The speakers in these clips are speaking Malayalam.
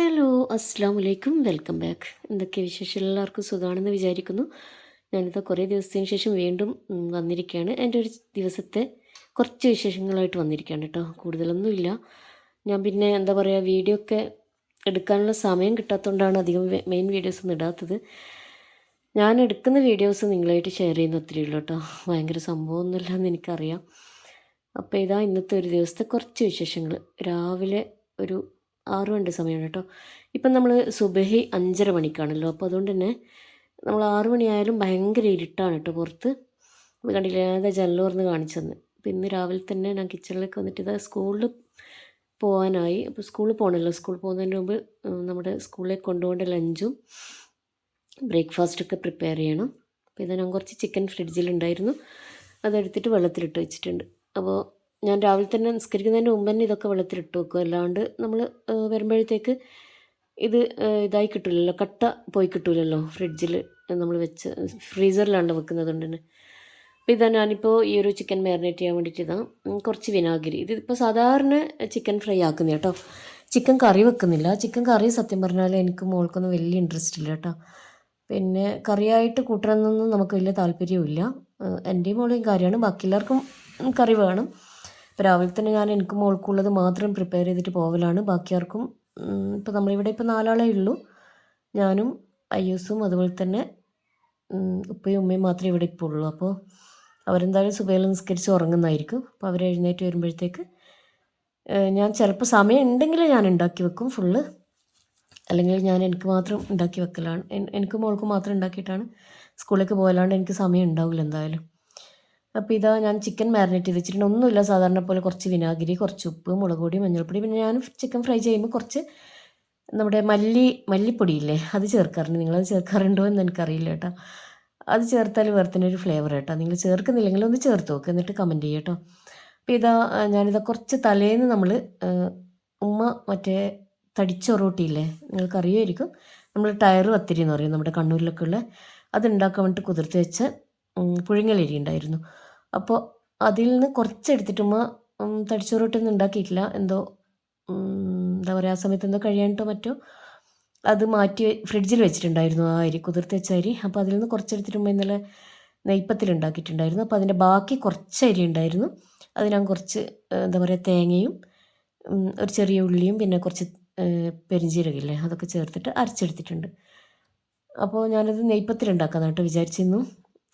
ഹലോ അസ്സാം വലൈക്കും വെൽക്കം ബാക്ക്. എന്തൊക്കെ വിശേഷം എല്ലാവർക്കും സുഖമാണെന്ന് വിചാരിക്കുന്നു. ഞാനിത് കുറേ ദിവസത്തിന് ശേഷം വീണ്ടും വന്നിരിക്കുകയാണ്. എന്റെ ഒരു ദിവസത്തെ കുറച്ച് വിശേഷങ്ങളായിട്ട് വന്നിരിക്കുകയാണ് കേട്ടോ. കൂടുതലൊന്നുമില്ല. ഞാൻ പിന്നെ എന്താ പറയുക വീഡിയോ ഒക്കെ എടുക്കാനുള്ള സമയം കിട്ടാത്തതുകൊണ്ടാണ് അധികം മെയിൻ വീഡിയോസ് ഒന്നും ഇടാത്തത്. ഞാൻ എടുക്കുന്ന വീഡിയോസ് നിങ്ങളായിട്ട് ഷെയർ ചെയ്യുന്ന ഒത്തിരി ഉള്ളൂ കേട്ടോ. ഭയങ്കര സംഭവമൊന്നുമില്ല എന്ന് എനിക്കറിയാം. അപ്പോൾ ഇതാ ഇന്നത്തെ ഒരു ദിവസത്തെ കുറച്ച് വിശേഷങ്ങൾ. രാവിലെ ഒരു ആറ് മണി സമയമാണ് കേട്ടോ. ഇപ്പം നമ്മൾ സുബഹി അഞ്ചര മണിക്കാണല്ലോ. അപ്പോൾ അതുകൊണ്ട് തന്നെ നമ്മൾ ആറ് മണിയായാലും ഭയങ്കര ഇരുട്ടാണ് കേട്ടോ പുറത്ത്. അത് കണ്ടില്ല ഞാനത് ജല്ലോർന്ന് കാണിച്ചെന്ന് കാണിച്ചു തന്നെ. ഇന്ന് രാവിലെ തന്നെ ഞാൻ കിച്ചണിലേക്ക് വന്നിട്ട് ഇതാ സ്കൂളിൽ പോകാനായി. അപ്പോൾ സ്കൂളിൽ പോകണമല്ലോ സ്കൂളിൽ പോകുന്നതിന് മുമ്പ് നമ്മുടെ സ്കൂളിലേക്ക് കൊണ്ടുപോകേണ്ട ലഞ്ചും ബ്രേക്ക്ഫാസ്റ്റൊക്കെ പ്രിപ്പയർ ചെയ്യണം. അപ്പോൾ ഇത് ഞാൻ കുറച്ച് ചിക്കൻ ഫ്രിഡ്ജിലുണ്ടായിരുന്നു അതെടുത്തിട്ട് വെള്ളത്തിലിട്ട് വെച്ചിട്ടുണ്ട്. അപ്പോൾ ഞാൻ രാവിലെ തന്നെ നിസ്കരിക്കുന്നതിന്റെ മുമ്പ് തന്നെ ഇതൊക്കെ വെള്ളത്തിലിട്ട് വെക്കും. അല്ലാണ്ട് നമ്മൾ വരുമ്പോഴത്തേക്ക് ഇത് ഇതായി കിട്ടില്ലല്ലോ കട്ട പോയി കിട്ടില്ലല്ലോ ഫ്രിഡ്ജിൽ നമ്മൾ വെച്ച് ഫ്രീസറിലാണ് വെക്കുന്നത് കൊണ്ട് തന്നെ അപ്പോൾ ഇതാ ഞാനിപ്പോൾ ഈ ഒരു ചിക്കൻ മാരിനേറ്റ് ചെയ്യാൻ വേണ്ടിയിട്ട് ഇതാ കുറച്ച് വിനാഗിരി. ഇതിപ്പോൾ സാധാരണ ചിക്കൻ ഫ്രൈ ആക്കുന്ന കേട്ടോ. ചിക്കൻ കറി വെക്കുന്നില്ല. ചിക്കൻ കറി സത്യം പറഞ്ഞാൽ എനിക്ക് മോൾക്കൊന്നും വലിയ ഇൻട്രസ്റ്റ് ഇല്ല കേട്ടോ. പിന്നെ കറിയായിട്ട് കൂട്ടണമെന്നൊന്നും നമുക്ക് വലിയ താല്പര്യമില്ല എന്റെയും മോളെയും കാര്യമാണ്. ബാക്കി എല്ലാവർക്കും കറി വേണം. ഇപ്പോൾ രാവിലെ തന്നെ ഞാൻ എനിക്ക് മോൾക്കുള്ളത് മാത്രം പ്രിപ്പയർ ചെയ്തിട്ട് പോവലാണ്. ബാക്കിയാർക്കും ഇപ്പോൾ നമ്മളിവിടെ ഇപ്പോൾ നാലാളേ ഉള്ളൂ. ഞാനും അയ്യൂസും അതുപോലെ തന്നെ ഉപ്പയും ഉമ്മയും മാത്രമേ ഇവിടെ ഇപ്പോൾ ഉള്ളൂ. അപ്പോൾ അവരെന്തായാലും സുബൈൽ നിസ്കരിച്ച് ഉറങ്ങുന്നതായിരിക്കും. അപ്പോൾ അവർ എഴുന്നേറ്റ് വരുമ്പോഴത്തേക്ക് ഞാൻ ചിലപ്പോൾ സമയം ഉണ്ടെങ്കിൽ ഞാൻ ഉണ്ടാക്കി വെക്കും ഫുള്ള് അല്ലെങ്കിൽ ഞാൻ എനിക്ക് മാത്രം ഉണ്ടാക്കി വെക്കലാണ്. എനിക്ക് മോൾക്ക് മാത്രം ഉണ്ടാക്കിയിട്ടാണ് സ്കൂളിലേക്ക് പോകലാണ്ട് എനിക്ക് സമയം ഉണ്ടാവില്ല എന്തായാലും. അപ്പോൾ ഇതാ ഞാൻ ചിക്കൻ മാരിനേറ്റ് ചെയ്ത് വെച്ചിട്ടുണ്ട്. ഒന്നുമില്ല സാധാരണ പോലെ കുറച്ച് വിനാഗിരി കുറച്ച് ഉപ്പ് മുളക് പൊടി മഞ്ഞൾപ്പൊടി. പിന്നെ ഞാൻ ചിക്കൻ ഫ്രൈ ചെയ്യുമ്പോൾ കുറച്ച് നമ്മുടെ മല്ലി മല്ലിപ്പൊടിയില്ലേ അത് ചേർക്കാറുണ്ട്. നിങ്ങളത് ചേർക്കാറുണ്ടോ എന്ന് എനിക്കറിയില്ല കേട്ടോ. അത് ചേർത്താൽ വേറെ തന്നെ ഒരു ഫ്ലേവർ കേട്ടോ. നിങ്ങൾ ചേർക്കുന്നില്ലെങ്കിൽ ഒന്ന് ചേർത്ത് നോക്ക് എന്നിട്ട് കമന്റ് ചെയ്യുക കേട്ടോ. അപ്പോൾ ഇതാ ഞാനിതാ കുറച്ച് തലേന്ന് നമ്മൾ ഉമ്മ മറ്റേ തടിച്ചൊറോട്ടിയില്ലേ നിങ്ങൾക്ക് അറിയുമായിരിക്കും. നമ്മൾ ടയർ പത്തിരി എന്ന് പറയും നമ്മുടെ കണ്ണൂരിലൊക്കെ ഉള്ള. അത് ഉണ്ടാക്കാൻ വേണ്ടിയിട്ട് കുതിർത്ത് വെച്ച പുഴുങ്ങലരി ഉണ്ടായിരുന്നു. അപ്പോൾ അതിൽ നിന്ന് കുറച്ചെടുത്തിട്ടുമ്മ തടിച്ചോറോട്ടൊന്നും ഉണ്ടാക്കിയിട്ടില്ല. എന്തോ എന്താ പറയുക ആ സമയത്ത് എന്തോ കഴിയാനിട്ടോ മറ്റോ അത് മാറ്റി ഫ്രിഡ്ജിൽ വെച്ചിട്ടുണ്ടായിരുന്നു ആ അരി കുതിർത്ത് വെച്ച അരി. അപ്പോൾ അതിൽ നിന്ന് കുറച്ച് ഉമ്മ ഇന്നലെ നെയ്പ്പത്തിൽ ഉണ്ടാക്കിയിട്ടുണ്ടായിരുന്നു. അപ്പോൾ അതിന്റെ ബാക്കി കുറച്ച് അരി ഉണ്ടായിരുന്നു. അത് ഞാൻ കുറച്ച് എന്താ പറയുക തേങ്ങയും ഒരു ചെറിയ ഉള്ളിയും പിന്നെ കുറച്ച് പെരിഞ്ചീരകില്ലേ അതൊക്കെ ചേർത്തിട്ട് അരച്ചെടുത്തിട്ടുണ്ട്. അപ്പോൾ ഞാനത് നെയ്പ്പത്തിൽ ഉണ്ടാക്കാമെന്ന് കേട്ടോ വിചാരിച്ചിരുന്നു.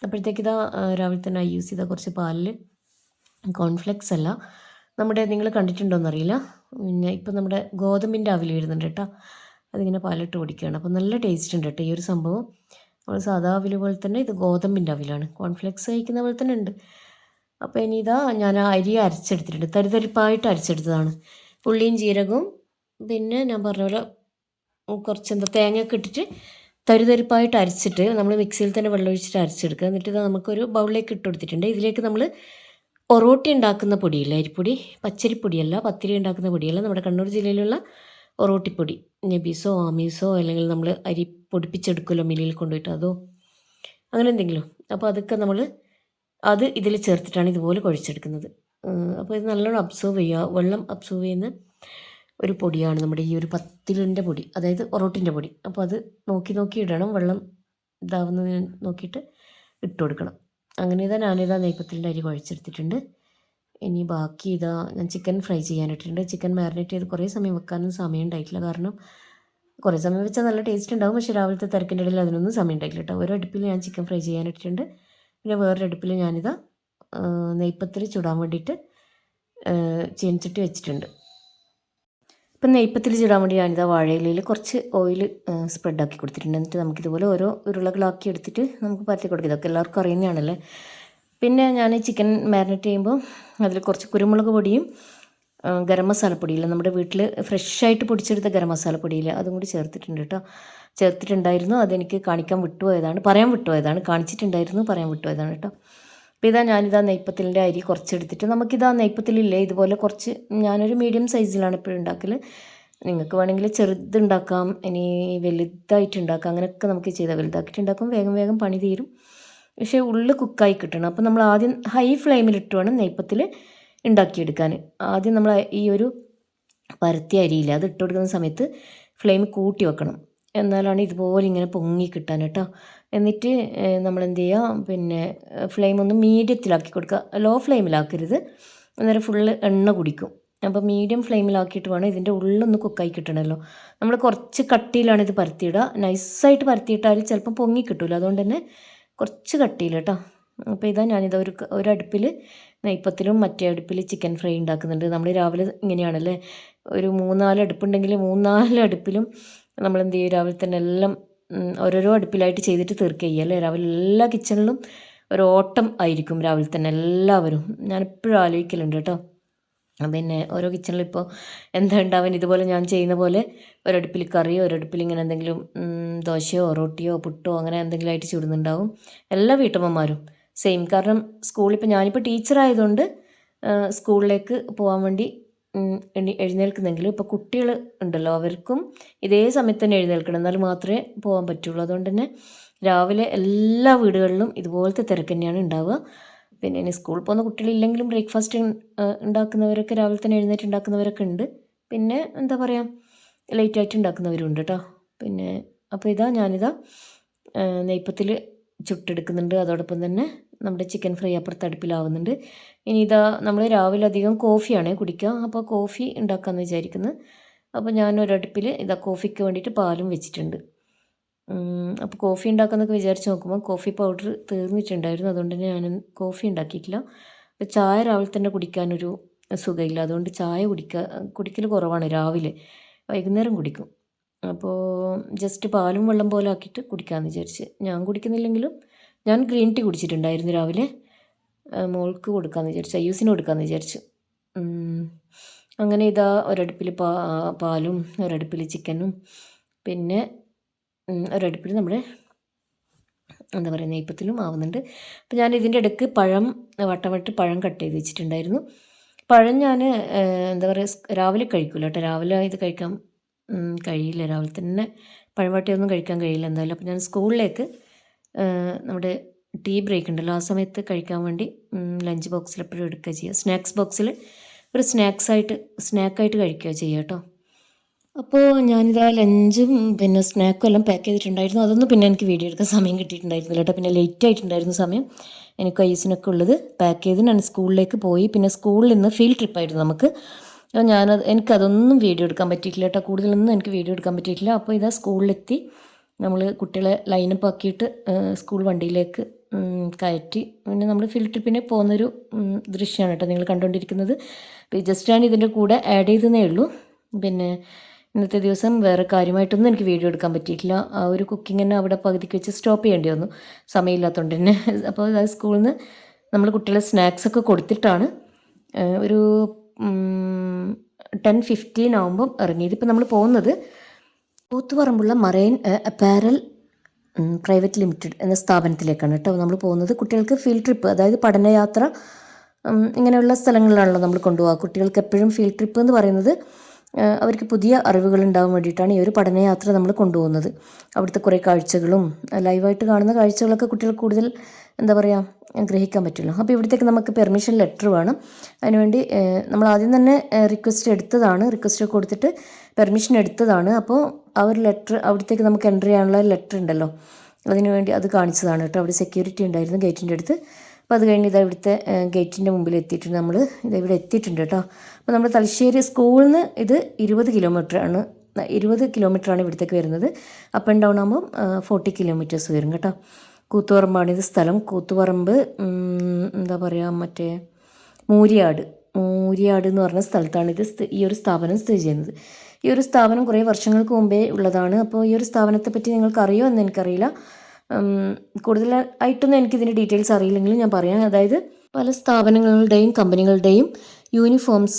അപ്പോഴത്തേക്ക് ഇതാ രാവിലെ തന്നെ ഐ യൂസ് ചെയ്ത കുറച്ച് പാലിൽ കോൺഫ്ലെക്സ് അല്ല നമ്മുടെ നിങ്ങൾ കണ്ടിട്ടുണ്ടോയെന്നറിയില്ല പിന്നെ ഇപ്പം നമ്മുടെ ഗോതമ്പിന്റെ അവിൽ വരുന്നുണ്ട് കേട്ടോ. അതിങ്ങനെ പാലിട്ട് കുടിക്കുകയാണ്. അപ്പോൾ നല്ല ടേസ്റ്റ് ഉണ്ട് കേട്ടോ ഈ ഒരു സംഭവം. നമ്മൾ സാധാ അവിൽ പോലെ തന്നെ ഇത് ഗോതമ്പിന്റെ അവിലാണ്. കോൺഫ്ലെക്സ് കഴിക്കുന്ന പോലെ തന്നെ ഉണ്ട്. അപ്പോൾ ഇനി ഇതാ ഞാൻ ആ അരി അരച്ചെടുത്തിട്ടുണ്ട്. തരിതരിപ്പായിട്ട് അരച്ചെടുത്തതാണ്. ഉള്ളിയും ജീരകവും പിന്നെ ഞാൻ പറഞ്ഞ പോലെ കുറച്ച് എന്താ തേങ്ങയൊക്കെ ഇട്ടിട്ട് തരിതരിപ്പായിട്ട് അരച്ചിട്ട് നമ്മൾ മിക്സിയിൽ തന്നെ വെള്ളം ഒഴിച്ചിട്ട് അരച്ചെടുക്കുക. എന്നിട്ട് ഇത് നമുക്കൊരു ബൗളിലേക്ക് ഇട്ട് കൊടുത്തിട്ടുണ്ട്. ഇതിലേക്ക് നമ്മൾ ഒറോട്ടി ഉണ്ടാക്കുന്ന പൊടിയില്ല അരിപ്പൊടി പച്ചരിപ്പൊടിയല്ല പത്തിരി ഉണ്ടാക്കുന്ന പൊടിയല്ല നമ്മുടെ കണ്ണൂർ ജില്ലയിലുള്ള ഒറോട്ടിപ്പൊടി നബീസോ ആമീസോ അല്ലെങ്കിൽ നമ്മൾ അരി പൊടിപ്പിച്ചെടുക്കുമല്ലോ മില്ലിൽ കൊണ്ടുപോയിട്ട് അതോ അങ്ങനെ എന്തെങ്കിലും. അപ്പോൾ അതൊക്കെ നമ്മൾ അത് ഇതിൽ ചേർത്തിട്ടാണ് ഇതുപോലെ കുഴച്ചെടുക്കുന്നത്. അപ്പോൾ ഇത് നല്ലോണം അബ്സോർവ് ചെയ്യുക. വെള്ളം അബ്സോർവ് ചെയ്യുന്ന ഒരു പൊടിയാണ് നമ്മുടെ ഈ ഒരു പത്തിലിന്റെ പൊടി അതായത് ഒറോട്ടിന്റെ പൊടി. അപ്പോൾ അത് നോക്കി നോക്കി ഇടണം വെള്ളം ഇതാവുന്നതിന് നോക്കിയിട്ട് ഇട്ട് കൊടുക്കണം. അങ്ങനെ ഇതാ ഞാനിതാ നെയ്പ്പത്തിലിന്റെ അരി കുഴച്ചെടുത്തിട്ടുണ്ട്. ഇനി ബാക്കി ഇതാ ഞാൻ ചിക്കൻ ഫ്രൈ ചെയ്യാനിട്ടിട്ടുണ്ട് ചിക്കൻ മാരിനേറ്റ് ചെയ്ത് കുറേ സമയം വെക്കാനൊന്നും സമയം ഉണ്ടായിട്ടില്ല. കാരണം കുറേ സമയം വെച്ചാൽ നല്ല ടേസ്റ്റ് ഉണ്ടാവും. പക്ഷേ രാവിലത്തെ തിരക്കിന്റെ ഇടയിൽ അതിനൊന്നും സമയം ഉണ്ടായില്ല കേട്ടോ. ഒരു അടുപ്പിൽ ഞാൻ ചിക്കൻ ഫ്രൈ ചെയ്യാനിട്ടിട്ടുണ്ട് പിന്നെ വേറൊരു അടുപ്പിൽ ഞാനിതാ നെയ്പ്പത്തിൽ ചുടാൻ വേണ്ടിയിട്ട് ചീനച്ചട്ടി വെച്ചിട്ടുണ്ട്. ഇപ്പം നെയ്പ്പത്തിൽ ചുടാൻ വേണ്ടി ഞാനിതാ വാഴയിലയിൽ കുറച്ച് ഓയിൽ സ്പ്രെഡാക്കി കൊടുത്തിട്ടുണ്ട്. എന്നിട്ട് നമുക്കിതുപോലെ ഓരോ ഉരുളകളാക്കി എടുത്തിട്ട് നമുക്ക് പരത്തി കൊടുക്കുക ഇതൊക്കെ എല്ലാവർക്കും അറിയുന്നതാണല്ലേ? പിന്നെ ഞാൻ ചിക്കൻ മാരിനേറ്റ് ചെയ്യുമ്പോൾ അതിൽ കുറച്ച് കുരുമുളക് പൊടിയും ഗരം മസാലപ്പൊടിയില്ല നമ്മുടെ വീട്ടിൽ ഫ്രഷായിട്ട് പൊടിച്ചെടുത്ത ഗരം മസാലപ്പൊടിയില്ല അതും കൂടി ചേർത്തിട്ടുണ്ട് കേട്ടോ. ചേർത്തിട്ടുണ്ടായിരുന്നു. അതെനിക്ക് കാണിക്കാൻ വിട്ടുപോയതാണ്. പറയാൻ വിട്ടുപോയതാണ്. കാണിച്ചിട്ടുണ്ടായിരുന്നു. പറയാൻ വിട്ടുപോയതാണ് കേട്ടോ. അപ്പോൾ ഇതാ ഞാനിതാ നെയ്പ്പത്തിലിന്റെ അരി കുറച്ചെടുത്തിട്ട് നമുക്കിതാ നെയ്പ്പത്തിലില്ലേ ഇതുപോലെ കുറച്ച് ഞാനൊരു മീഡിയം സൈസിലാണ് ഇപ്പോഴും ഉണ്ടാക്കൽ നിങ്ങൾക്ക് വേണമെങ്കിൽ ചെറുതുണ്ടാക്കാം ഇനി വലുതായിട്ട് ഉണ്ടാക്കാം അങ്ങനെയൊക്കെ നമുക്ക് ചെയ്താൽ വലുതാക്കിയിട്ട് ഉണ്ടാക്കും വേഗം വേഗം പണി തീരും. പക്ഷേ ഉള്ളിൽ കുക്കായി കിട്ടണം. അപ്പോൾ നമ്മൾ ആദ്യം ഹൈ ഫ്ലെയിമിലിട്ട് വേണം നെയ്പ്പത്തിൽ ഉണ്ടാക്കിയെടുക്കാൻ. ആദ്യം നമ്മൾ ഈ ഒരു പരത്തിയ അരിയില്ല അത് ഇട്ട് കൊടുക്കുന്ന സമയത്ത് ഫ്ലെയിം കൂട്ടി വെക്കണം. എന്നാലാണ് ഇതുപോലെ ഇങ്ങനെ പൊങ്ങി കിട്ടാൻ കേട്ടോ. എന്നിട്ട് നമ്മൾ എന്ത് ചെയ്യുക പിന്നെ ഫ്ലെയിം ഒന്ന് മീഡിയത്തിലാക്കി കൊടുക്കുക. ലോ ഫ്ലെയിമിലാക്കരുത് അന്നേരം ഫുള്ള് എണ്ണ കുടിക്കും. അപ്പോൾ മീഡിയം ഫ്ലെയിമിലാക്കിയിട്ട് വേണം ഇതിന്റെ ഉള്ളൊന്ന് കുക്കായി കിട്ടണമല്ലോ നമ്മൾ കുറച്ച് കട്ടിയിലാണ് ഇത് പരത്തിയിടുക. നൈസായിട്ട് പരത്തിയിട്ടാൽ ചിലപ്പം പൊങ്ങി കിട്ടില്ല അതുകൊണ്ട് തന്നെ കുറച്ച് കട്ടിയിൽ കേട്ടോ. അപ്പോൾ ഇതാ ഞാനിത് ഒരു ഒരു അടുപ്പിൽ നെയ്പ്പത്തിലും മറ്റേ അടുപ്പിൽ ചിക്കൻ ഫ്രൈ ഉണ്ടാക്കുന്നുണ്ട്. നമ്മൾ രാവിലെ ഇങ്ങനെയാണല്ലേ? ഒരു മൂന്നാൽ അടുപ്പുണ്ടെങ്കിൽ മൂന്നാൽ അടുപ്പിലും നമ്മൾ എന്ത് ചെയ്യും രാവിലെ തന്നെ എല്ലാം ഓരോരോ അടുപ്പിലായിട്ട് ചെയ്തിട്ട് തീർക്കുക അല്ലേ? രാവിലെ എല്ലാ കിച്ചണിലും ഒരു ഓട്ടം ആയിരിക്കും രാവിലെ തന്നെ എല്ലാവരും. ഞാൻ എപ്പോഴും ആലോചിക്കലുണ്ട് കേട്ടോ. പിന്നെ ഓരോ കിച്ചണിൽ ഇപ്പോൾ എന്താ ഉണ്ടാവാൻ? ഇതുപോലെ ഞാൻ ചെയ്യുന്ന പോലെ ഒരടുപ്പിൽ കറിയോ ഒരടുപ്പിൽ ഇങ്ങനെ എന്തെങ്കിലും ദോശയോ റൊട്ടിയോ പുട്ടോ അങ്ങനെ എന്തെങ്കിലും ആയിട്ട് ചുടുന്നുണ്ടാവും എല്ലാ വീട്ടമ്മമാരും. സെയിം. കാരണം സ്കൂളിൽ ഇപ്പോൾ ഞാനിപ്പോൾ ടീച്ചറായതുകൊണ്ട് സ്കൂളിലേക്ക് പോകാൻ വേണ്ടി എഴുന്നേൽക്കുന്നെങ്കിലും ഇപ്പോൾ കുട്ടികൾ ഉണ്ടല്ലോ അവർക്കും ഇതേ സമയത്ത് തന്നെ എഴുന്നേൽക്കണം. എന്നാൽ മാത്രമേ പോകാൻ പറ്റുള്ളൂ. അതുകൊണ്ട് തന്നെ രാവിലെ എല്ലാ വീടുകളിലും ഇതുപോലത്തെ തിരക്ക് തന്നെയാണ് ഉണ്ടാവുക. പിന്നെ ഇനി സ്കൂളിൽ പോകുന്ന കുട്ടികളില്ലെങ്കിലും ബ്രേക്ക്ഫാസ്റ്റ് ഉണ്ടാക്കുന്നവരൊക്കെ രാവിലെ തന്നെ എഴുന്നേറ്റ് ഉണ്ടാക്കുന്നവരൊക്കെ ഉണ്ട്. പിന്നെ എന്താ പറയുക ലേറ്റായിട്ട് ഉണ്ടാക്കുന്നവരുണ്ട് കേട്ടോ പിന്നെ അപ്പോൾ ഇതാ ഞാനിതാ നെയ്പ്പത്തിൽ ചുട്ടെടുക്കുന്നുണ്ട്. അതോടൊപ്പം തന്നെ നമ്മുടെ ചിക്കൻ ഫ്രൈ അപ്പുറത്ത് അടുപ്പിലാവുന്നുണ്ട്. ഇനി ഇതാ നമ്മൾ രാവിലെ അധികം കോഫിയാണ് കുടിക്കുക. അപ്പോൾ കോഫി ഉണ്ടാക്കാമെന്ന് വിചാരിക്കുന്നത് അപ്പോൾ ഞാൻ ഒരടുപ്പിൽ ഇതാ കോഫിക്ക് വേണ്ടിയിട്ട് പാലും വെച്ചിട്ടുണ്ട്. അപ്പോൾ കോഫി ഉണ്ടാക്കാമെന്നൊക്കെ വിചാരിച്ച് നോക്കുമ്പോൾ കോഫി പൗഡർ തീർന്നിട്ടുണ്ടായിരുന്നു അതുകൊണ്ട് തന്നെ ഞാൻ കോഫി ഉണ്ടാക്കിയിട്ടില്ല. അപ്പോൾ ചായ രാവിലെ തന്നെ കുടിക്കാനൊരു സുഖമില്ല അതുകൊണ്ട് ചായ കുടിക്കുക കുടിക്കൽ കുറവാണ് രാവിലെ. വൈകുന്നേരം കുടിക്കും. അപ്പോൾ ജസ്റ്റ് പാലും വെള്ളം പോലെ ആക്കിയിട്ട് കുടിക്കാമെന്ന് വിചാരിച്ച്. ഞാൻ കുടിക്കുന്നില്ലെങ്കിലും ഞാൻ ഗ്രീൻ ടീ കുടിച്ചിട്ടുണ്ടായിരുന്നു രാവിലെ. മോൾക്ക് കൊടുക്കാമെന്ന് വിചാരിച്ചു അയ്യൂസിന് കൊടുക്കാമെന്ന് വിചാരിച്ചു. അങ്ങനെ ഇതാ ഒരടുപ്പിൽ പാ പാലും ഒരടുപ്പിൽ ചിക്കനും പിന്നെ ഒരടുപ്പിൽ നമ്മുടെ എന്താ പറയുക നെയ്പ്പത്തിലും ആവുന്നുണ്ട്. അപ്പോൾ ഞാൻ ഇതിന്റെ ഇടയ്ക്ക് പഴം വട്ടം വട്ട് പഴം കട്ട് ചെയ്ത് വെച്ചിട്ടുണ്ടായിരുന്നു. പഴം ഞാൻ എന്താ പറയുക രാവിലെ കഴിക്കില്ല കേട്ടോ. രാവിലെ ഇത് കഴിക്കാൻ കഴിയില്ല. രാവിലെ തന്നെ പഴം വട്ടയൊന്നും കഴിക്കാൻ കഴിയില്ല എന്തായാലും. അപ്പോൾ ഞാൻ സ്കൂളിലേക്ക് നമ്മുടെ ടീ ബ്രേക്ക് ഉണ്ടല്ലോ ആ സമയത്ത് കഴിക്കാൻ വേണ്ടി ലഞ്ച് ബോക്സിൽ എപ്പോഴും എടുക്കുക ചെയ്യുക. സ്നാക്സ് ബോക്സിൽ ഒരു സ്നാക്സ് സ്നാക്സായിട്ട് സ്നാക്കായിട്ട് കഴിക്കുക ചെയ്യുക കേട്ടോ. അപ്പോൾ ഞാനിതാ ലഞ്ചും പിന്നെ സ്നാക്കും എല്ലാം പാക്ക് ചെയ്തിട്ടുണ്ടായിരുന്നു. അതൊന്നും പിന്നെ എനിക്ക് വീഡിയോ എടുക്കാൻ സമയം കിട്ടിയിട്ടുണ്ടായിരുന്നില്ല കേട്ടോ. പിന്നെ ലേറ്റ് ആയിട്ടുണ്ടായിരുന്നു സമയം. എനിക്ക് ഐസിനൊക്കെ ഉള്ളത് പാക്ക് ചെയ്ത് ഞാൻ സ്കൂളിലേക്ക് പോയി. പിന്നെ സ്കൂളിൽ നിന്ന് ഫീൽഡ് ട്രിപ്പായിരുന്നു നമുക്ക്. അപ്പോൾ ഞാനത് എനിക്കതൊന്നും വീഡിയോ എടുക്കാൻ പറ്റിയിട്ടില്ല കേട്ടോ. കൂടുതലൊന്നും എനിക്ക് വീഡിയോ എടുക്കാൻ പറ്റിയിട്ടില്ല. അപ്പോൾ ഇതാ സ്കൂളിലെത്തി. നമ്മൾ കുട്ടികളെ ലൈനപ്പ് ആക്കിയിട്ട് സ്കൂൾ വണ്ടിയിലേക്ക് കയറ്റി. പിന്നെ നമ്മൾ ഫീൽഡ് ട്രിപ്പിന് പോകുന്നൊരു ദൃശ്യമാണ് കേട്ടോ നിങ്ങൾ കണ്ടുകൊണ്ടിരിക്കുന്നത്. ജസ്റ്റ് ഞാൻ ഇതിന്റെ കൂടെ ആഡ് ചെയ്തതേ ഉള്ളൂ. പിന്നെ ഇന്നത്തെ ദിവസം വേറെ കാര്യമായിട്ടൊന്നും എനിക്ക് വീഡിയോ എടുക്കാൻ പറ്റിയിട്ടില്ല. ആ ഒരു കുക്കിംഗ് തന്നെ അവിടെ പകുതിക്ക് വെച്ച് സ്റ്റോപ്പ് ചെയ്യേണ്ടി വന്നു. സമയമില്ലാത്തതുകൊണ്ട് തന്നെ. അപ്പോൾ അതായത് സ്കൂളിൽ നിന്ന് നമ്മൾ കുട്ടികളെ സ്നാക്സ് ഒക്കെ കൊടുത്തിട്ടാണ് ഒരു ടെൻ ഫിഫ്റ്റീൻ ആകുമ്പം ഇറങ്ങിയത്. ഇപ്പം നമ്മൾ പോകുന്നത് കൂത്തുപറമ്പുള്ള മറൈൻ അപ്പാരൽ പ്രൈവറ്റ് ലിമിറ്റഡ് എന്ന സ്ഥാപനത്തിലേക്കാണ് കേട്ടോ നമ്മൾ പോകുന്നത്. കുട്ടികൾക്ക് ഫീൽഡ് ട്രിപ്പ് അതായത് പഠനയാത്ര ഇങ്ങനെയുള്ള സ്ഥലങ്ങളിലാണല്ലോ നമ്മൾ കൊണ്ടുപോകുക കുട്ടികൾക്ക് എപ്പോഴും ഫീൽഡ് ട്രിപ്പ് എന്ന് പറയുന്നത് അവർക്ക് പുതിയ അറിവുകൾ ഉണ്ടാകാൻ വേണ്ടിയിട്ടാണ് ഈ ഒരു പഠനയാത്ര നമ്മൾ കൊണ്ടുപോകുന്നത്. അവിടുത്തെ കുറേ കാഴ്ചകളും ലൈവായിട്ട് കാണുന്ന കാഴ്ചകളൊക്കെ കുട്ടികൾ കൂടുതൽ എന്താ പറയുക ഗ്രഹിക്കാൻ പറ്റുള്ളൂ അപ്പോൾ ഇവിടത്തേക്ക് നമുക്ക് പെർമിഷൻ ലെറ്റർ വേണം. അതിനുവേണ്ടി നമ്മൾ ആദ്യം തന്നെ റിക്വസ്റ്റ് എടുത്തതാണ്. റിക്വസ്റ്റ് കൊടുത്തിട്ട് പെർമിഷൻ എടുത്തതാണ്. അപ്പോൾ ആ ഒരു ലെറ്റർ അവിടത്തേക്ക് നമുക്ക് എന്റർ ചെയ്യാനുള്ള ലെറ്റർ ഉണ്ടല്ലോ. അതിനുവേണ്ടി അത് കാണിച്ചതാണ് കേട്ടോ. അവിടെ സെക്യൂരിറ്റി ഉണ്ടായിരുന്നു ഗേറ്റിന്റെ അടുത്ത്. അപ്പോൾ അത് കഴിഞ്ഞ് ഇതാ ഇവിടുത്തെ ഗേറ്റിന്റെ മുമ്പിൽ എത്തിയിട്ടുണ്ട് നമ്മൾ ഇത് ഇവിടെ എത്തിയിട്ടുണ്ട് കേട്ടോ. അപ്പോൾ നമ്മൾ തലശ്ശേരി സ്കൂളിൽ നിന്ന് ഇത് ഇരുപത് കിലോമീറ്റർ ആണ്. ഇരുപത് കിലോമീറ്ററാണ് ഇവിടത്തേക്ക് വരുന്നത്. അപ്പ് ആൻഡ് ഡൗൺ ആകുമ്പോൾ ഫോർട്ടി കിലോമീറ്റേഴ്സ് വരും കേട്ടോ. കൂത്തുപറമ്പാണ് ഇത് സ്ഥലം. കൂത്തുപറമ്പ് എന്താ പറയുക മറ്റേ മൂരിയാട്. മൂരിയാട് എന്ന് പറഞ്ഞ സ്ഥലത്താണ് ഇത് ഈ ഒരു സ്ഥാപനം സ്ഥിതി ചെയ്യുന്നത്. ഈ ഒരു സ്ഥാപനം കുറേ വർഷങ്ങൾക്ക് മുമ്പേ ഉള്ളതാണ്. അപ്പോൾ ഈ ഒരു സ്ഥാപനത്തെ പറ്റി നിങ്ങൾക്ക് അറിയോ എന്ന് എനിക്കറിയില്ല. കൂടുതലായിട്ടൊന്നും എനിക്കിതിന്റെ ഡീറ്റെയിൽസ് അറിയില്ലെങ്കിലും ഞാൻ പറയാം. അതായത് പല സ്ഥാപനങ്ങളുടെയും കമ്പനികളുടെയും യൂണിഫോംസ്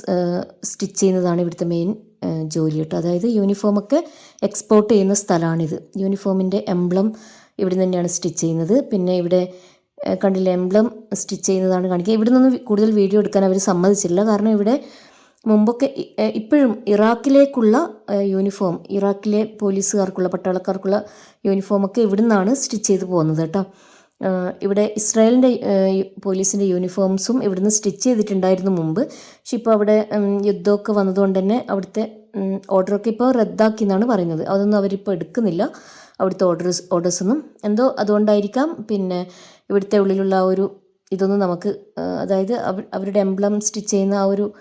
സ്റ്റിച്ച് ചെയ്യുന്നതാണ് ഇവിടുത്തെ മെയിൻ ജോലി കേട്ടോ. അതായത് യൂണിഫോമൊക്കെ എക്സ്പോർട്ട് ചെയ്യുന്ന സ്ഥലമാണിത്. യൂണിഫോമിന്റെ എംബ്ലം ഇവിടെ തന്നെയാണ് സ്റ്റിച്ച് ചെയ്യുന്നത്. പിന്നെ ഇവിടെ കണ്ടില്ല എംബ്ലം സ്റ്റിച്ച് ചെയ്യുന്നതാണ് കാണിക്കുക. ഇവിടെ നിന്നൊന്നും കൂടുതൽ വീഡിയോ എടുക്കാൻ അവർ സമ്മതിച്ചില്ല. കാരണം ഇവിടെ മുമ്പൊക്കെ ഇപ്പോഴും ഇറാഖിലേക്കുള്ള യൂണിഫോം ഇറാഖിലെ പോലീസുകാർക്കുള്ള പട്ടാളക്കാർക്കുള്ള യൂണിഫോമൊക്കെ ഇവിടെ നിന്നാണ് സ്റ്റിച്ച് ചെയ്ത് പോകുന്നത് കേട്ടോ. ഇവിടെ ഇസ്രായേലിന്റെ പോലീസിന്റെ യൂണിഫോംസും ഇവിടുന്ന് സ്റ്റിച്ച് ചെയ്തിട്ടുണ്ടായിരുന്നു മുമ്പ്. പക്ഷെ ഇപ്പോൾ അവിടെ യുദ്ധമൊക്കെ വന്നതുകൊണ്ട് തന്നെ അവിടുത്തെ ഓർഡറൊക്കെ ഇപ്പോൾ റദ്ദാക്കി എന്നാണ് പറയുന്നത്. അതൊന്നും അവരിപ്പോൾ എടുക്കുന്നില്ല അവിടുത്തെ ഓർഡേഴ്സ് ഓർഡേഴ്സൊന്നും. എന്തോ അതുകൊണ്ടായിരിക്കാം പിന്നെ ഇവിടുത്തെ ഉള്ളിലുള്ള ആ ഒരു ഇതൊന്നും നമുക്ക് അതായത് അവ- അവരുടെ എംബ്ലം സ്റ്റിച്ച് ചെയ്യുന്ന ആ ഒരു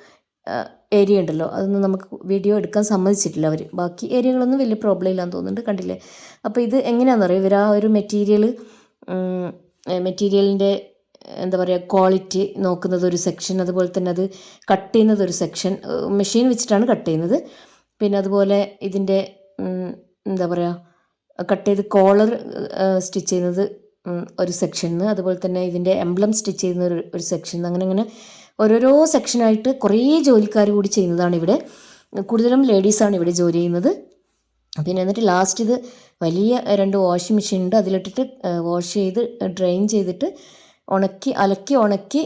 ഏരിയ ഉണ്ടല്ലോ അതൊന്നും നമുക്ക് വീഡിയോ എടുക്കാൻ സമ്മതിച്ചിട്ടില്ല അവർ ബാക്കി ഏരിയകളൊന്നും വലിയ പ്രോബ്ലം ഇല്ലാന്ന് തോന്നുന്നുണ്ട് കണ്ടില്ലേ? അപ്പോൾ ഇത് എങ്ങനെയാണെന്നറിയോ ഇവർ ആ ഒരു മെറ്റീരിയൽ മെറ്റീരിയലിന്റെ എന്താ പറയുക ക്വാളിറ്റി നോക്കുന്നത് ഒരു സെക്ഷൻ അതുപോലെ തന്നെ അത് കട്ട് ചെയ്യുന്നത് ഒരു സെക്ഷൻ മെഷീൻ വെച്ചിട്ടാണ് കട്ട് ചെയ്യുന്നത്. പിന്നെ അതുപോലെ ഇതിന്റെ എന്താ പറയുക കട്ട് ചെയ്ത് കോളർ സ്റ്റിച്ച് ചെയ്യുന്നത് ഒരു സെക്ഷനിൽ അതുപോലെ തന്നെ ഇതിന്റെ എംബ്ലം സ്റ്റിച്ച് ചെയ്യുന്ന ഒരു സെക്ഷൻ അങ്ങനെ അങ്ങനെ ഓരോരോ സെക്ഷനായിട്ട് കുറേ ജോലിക്കാർ കൂടി ചെയ്യുന്നതാണ് ഇവിടെ. കൂടുതലും ലേഡീസാണ് ഇവിടെ ജോലി ചെയ്യുന്നത്. പിന്നെ എന്നിട്ട് ലാസ്റ്റ് ഇത് വലിയ രണ്ട് വാഷിംഗ് മെഷീൻ ഉണ്ട്. അതിലിട്ടിട്ട് വാഷ് ചെയ്ത് ഡ്രെയിൻ ചെയ്തിട്ട് ഉണക്കി അലക്കി ഉണക്കി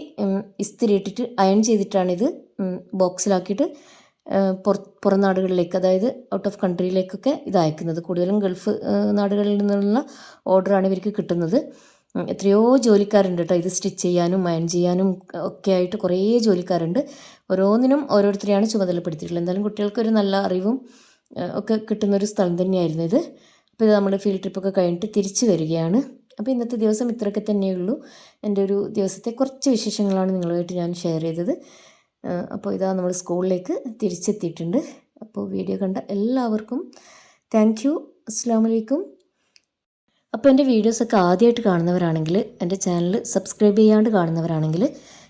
ഇസ്തിരി ഇട്ടിട്ട് അയൺ ചെയ്തിട്ടാണിത് ബോക്സിലാക്കിയിട്ട് പുറ പുറം നാടുകളിലേക്ക് അതായത് ഔട്ട് ഓഫ് കൺട്രിയിലേക്കൊക്കെ ഇത് അയക്കുന്നത്. കൂടുതലും ഗൾഫ് നാടുകളിൽ നിന്നുള്ള ഓർഡറാണ് ഇവർക്ക് കിട്ടുന്നത്. എത്രയോ ജോലിക്കാരുണ്ട് കേട്ടോ ഇത് സ്റ്റിച്ച് ചെയ്യാനും അയൺ ചെയ്യാനും ഒക്കെ ആയിട്ട് കുറേ ജോലിക്കാരുണ്ട്. ഓരോന്നിനും ഓരോരുത്തരെയാണ് ചുമതലപ്പെടുത്തിയിട്ടുള്ളത്. എന്തായാലും കുട്ടികൾക്കൊരു നല്ല അറിവും ഒക്കെ കിട്ടുന്നൊരു സ്ഥലം തന്നെയായിരുന്നു ഇത്. അപ്പോൾ ഇത് നമ്മൾ ഫീൽഡ് ട്രിപ്പൊക്കെ കഴിഞ്ഞിട്ട് തിരിച്ചു വരികയാണ്. അപ്പോൾ ഇന്നത്തെ ദിവസം ഇത്രയൊക്കെ തന്നെയുള്ളൂ. എന്റെ ഒരു ദിവസത്തെ കുറച്ച് വിശേഷങ്ങളാണ് നിങ്ങളുമായിട്ട് ഞാൻ ഷെയർ ചെയ്തത്. അപ്പോൾ ഇതാ നമ്മൾ സ്കൂളിലേക്ക് തിരിച്ചെത്തിയിട്ടുണ്ട്. അപ്പോൾ വീഡിയോ കണ്ട എല്ലാവർക്കും താങ്ക് യു. അസ്സാം വലൈക്കും അപ്പോൾ എന്റെ വീഡിയോസൊക്കെ ആദ്യമായിട്ട് കാണുന്നവരാണെങ്കിൽ എന്റെ ചാനൽ സബ്സ്ക്രൈബ് ചെയ്യാണ്ട് കാണുന്നവരാണെങ്കിൽ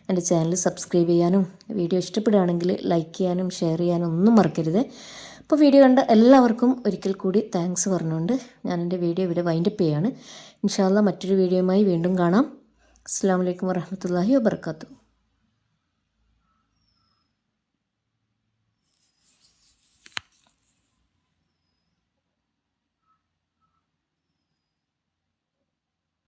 എന്റെ ചാനൽ സബ്സ്ക്രൈബ് ചെയ്യാനും വീഡിയോ ഇഷ്ടപ്പെടുകയാണെങ്കിൽ ലൈക്ക് ചെയ്യാനും ഷെയർ ചെയ്യാനും ഒന്നും മറക്കരുത്. അപ്പോൾ വീഡിയോ കണ്ട എല്ലാവർക്കും ഒരിക്കൽ കൂടി താങ്ക്സ് പറഞ്ഞുകൊണ്ട് ഞാൻ എന്റെ വീഡിയോ ഇവിടെ വൈൻഡപ്പ് ചെയ്യാണ്. ഇൻഷാല്ല മറ്റൊരു വീഡിയോയുമായി വീണ്ടും കാണാം. അസ്സാം വലൈക്കും വരഹമത്തല്ലാഹി വാബർക്കാത്തു